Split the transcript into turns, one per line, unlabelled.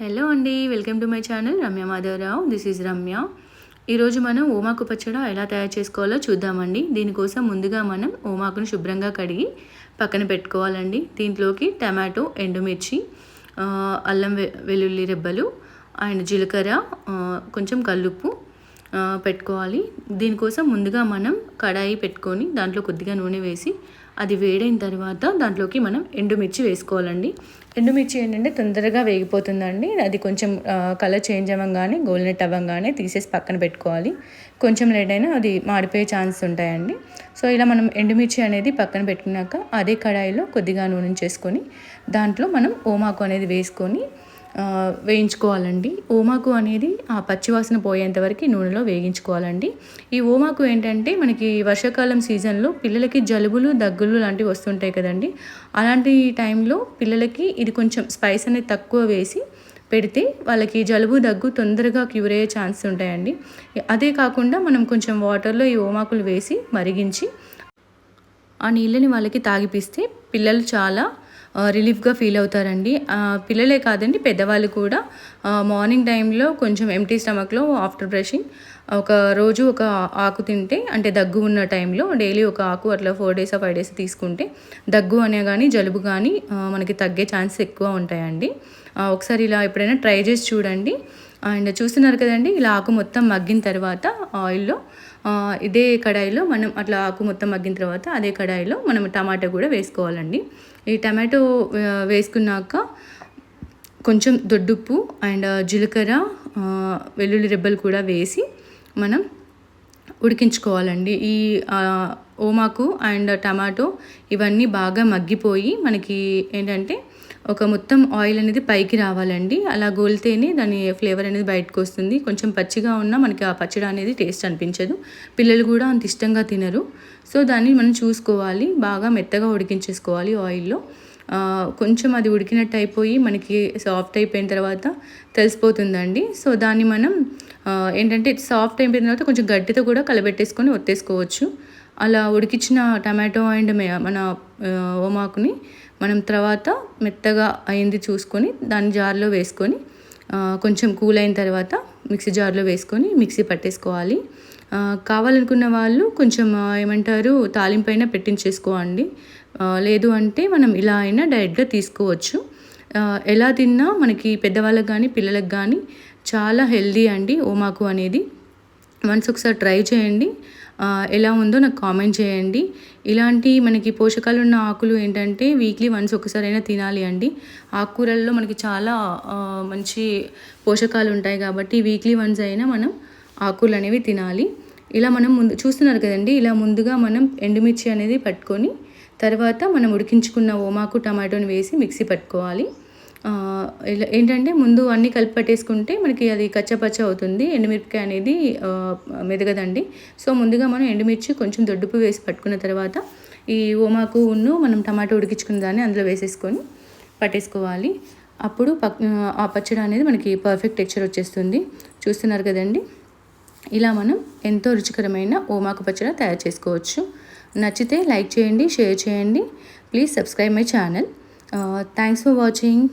Hello అండి welcome to my channel Ramya Madhavarao this is Ramya ఈరోజు మనం ఓమాకు పచ్చడి ఎలా తయారు చేసుకోవాలో చూద్దామండి. దీనికోసం ముందుగా మనం ఓమాకును శుభ్రంగా కడిగి పక్కన పెట్టుకోవాలండి. దీంట్లోకి టమాటో ఎండుమిర్చి అల్లం వె- వెల్లుల్లి రెబ్బలు అండ్ జీలకర్ర కొంచెం కల్లుప్పు పెట్టుకోవాలి. దీనికోసం ముందుగా మనం కడాయి పెట్టుకొని దాంట్లో కొద్దిగా నూనె వేసి అది వేడైన తర్వాత దాంట్లోకి మనం ఎండుమిర్చి వేసుకోవాలండి. ఎండుమిర్చి ఏంటంటే తొందరగా వేగిపోతుందండి. అది కొంచెం కలర్ చేంజ్ అవ్వగానే గోల్నెట్ అవ్వగానే తీసేసి పక్కన పెట్టుకోవాలి. కొంచెం లేట్ అయినా అది మాడిపోయే ఛాన్స్ ఉంటాయండి. సో ఇలా మనం ఎండుమిర్చి అనేది పక్కన పెట్టుకున్నాక అదే కడాయిలో కొద్దిగా నూనె చేసుకొని దాంట్లో మనం ఓమాకు అనేది వేసుకొని వేయించుకోవాలండి. ఓమాకు అనేది ఆ పచ్చివాసన పోయేంత వరకు నూనెలో వేయించుకోవాలండి ఈ ఓమాకు ఏంటంటే మనకి వర్షాకాలం సీజన్లో పిల్లలకి జలుబులు దగ్గులు లాంటివి వస్తుంటాయి కదండి. అలాంటి టైంలో పిల్లలకి ఇది కొంచెం స్పైస్ అనేది తక్కువ వేసి పెడితే వాళ్ళకి జలుబు దగ్గు తొందరగా క్యూర్ అయ్యే ఛాన్స్ ఉంటాయండి. అదే కాకుండా మనం కొంచెం వాటర్లో ఈ ఓమాకులు వేసి మరిగించి ఆ నీళ్ళని వాళ్ళకి తాగిపిస్తే పిల్లలు చాలా రిలీఫ్గా ఫీల్ అవుతారండి. పిల్లలే కాదండి పెద్దవాళ్ళు కూడా. మార్నింగ్ టైంలో కొంచెం ఎంటీ స్టమక్లో ఆఫ్టర్ బ్రషింగ్ ఒక రోజు ఒక ఆకు తింటే అంటే దగ్గు ఉన్న టైంలో డైలీ ఒక ఆకు అట్లా ఫోర్ డేస్ ఫైవ్ డేస్ తీసుకుంటే దగ్గు అనే కానీ జలుబు కానీ మనకి తగ్గే ఛాన్స్ ఎక్కువ ఉంటాయండి. ఒకసారి ఇలా ఎప్పుడైనా ట్రై చేసి చూడండి. అండ్ చూస్తున్నారు కదండి ఇలా ఆకు మొత్తం మగ్గిన తర్వాత ఆయిల్లో ఇదే కడాయిలో మనం అట్లా ఆకు మొత్తం మగ్గిన తర్వాత అదే కడాయిలో మనం టమాటా కూడా వేసుకోవాలండి. ఈ టమాటో వేసుకున్నాక కొంచెం దొడ్డుప్పు అండ్ జీలకర్ర వెల్లుల్లి రెబ్బలు కూడా వేసి మనం ఉడికించుకోవాలండి. ఈ ఓమాకు అండ్ టమాటో ఇవన్నీ బాగా మగ్గిపోయి మనకి ఏంటంటే ఒక మొత్తం ఆయిల్ అనేది పైకి రావాలండి. అలా గోలితేనే దాని ఫ్లేవర్ అనేది బయటకు వస్తుంది. కొంచెం పచ్చిగా ఉన్నా మనకి ఆ పచ్చడి అనేది టేస్ట్ అనిపించదు. పిల్లలు కూడా అంత ఇష్టంగా తినరు. సో దాన్ని మనం చూసుకోవాలి. బాగా మెత్తగా ఉడికించేసుకోవాలి ఆయిల్లో. కొంచెం అది ఉడికినట్టు అయిపోయి మనకి సాఫ్ట్ అయిపోయిన తర్వాత తెలిసిపోతుందండి. సో దాన్ని మనం ఏంటంటే సాఫ్ట్ అయిపోయిన తర్వాత కొంచెం గట్టితో కూడా కలబెట్టేసుకొని ఒత్తేసుకోవచ్చు. అలా ఉడికించిన టమాటో అండ్ మన ఓమాకుని మనం తర్వాత మెత్తగా అయింది చూసుకొని దాన్ని జార్లో వేసుకొని కొంచెం కూల్ అయిన తర్వాత మిక్సీ జార్లో వేసుకొని మిక్సీ పట్టేసుకోవాలి. కావాలనుకున్న వాళ్ళు కొంచెం ఏమంటారు తాలింపు అయినా పెట్టించేసుకోండి. లేదు అంటే మనం ఇలా అయినా డైరెక్ట్గా తీసుకోవచ్చు. ఎలా తిన్నా మనకి పెద్దవాళ్ళకి కానీ పిల్లలకు కానీ చాలా హెల్దీ అండి ఓమాకు అనేది. వన్స్ ఒకసారి ట్రై చేయండి. ఎలా ఉందో నాకు కామెంట్ చేయండి. ఇలాంటి మనకి పోషకాలు ఉన్న ఆకులు ఏంటంటే వీక్లీ వన్స్ ఒకసారైనా తినాలి అండి. ఆకుకూరల్లో మనకి చాలా మంచి పోషకాలు ఉంటాయి కాబట్టి వీక్లీ వన్స్ అయినా మనం ఆకులు అనేవి తినాలి. ఇలా మనం ముందు చూస్తున్నారు కదండి ఇలా ముందుగా మనం ఎండుమిర్చి అనేది పట్టుకొని తర్వాత మనం ఉడికించుకున్న ఓమాకు టమాటోని వేసి మిక్సీ పట్టుకోవాలి. ఏంటంటే ముందు అన్నీ కలిపి పట్టేసుకుంటే మనకి అది కచ్చపచ్చ అవుతుంది. ఎండుమిరపకాయ అనేది మెదగదండి. సో ముందుగా మనం ఎండుమిర్చి కొంచెం దొడ్డుపు వేసి పట్టుకున్న తర్వాత ఈ ఓమాకు ఉన్ను మనం టమాటో ఉడికించుకున్న దాన్ని అందులో వేసేసుకొని పట్టేసుకోవాలి. అప్పుడు పక్ ఆ పచ్చడి అనేది మనకి పర్ఫెక్ట్ టెక్చర్ వచ్చేస్తుంది. చూస్తున్నారు కదండి? ఇలా మనం ఎంతో రుచికరమైన ఓమాకు పచ్చడి తయారు చేసుకోవచ్చు. నచ్చితే లైక్ చేయండి షేర్ చేయండి. Please subscribe my channel. Thanks for watching.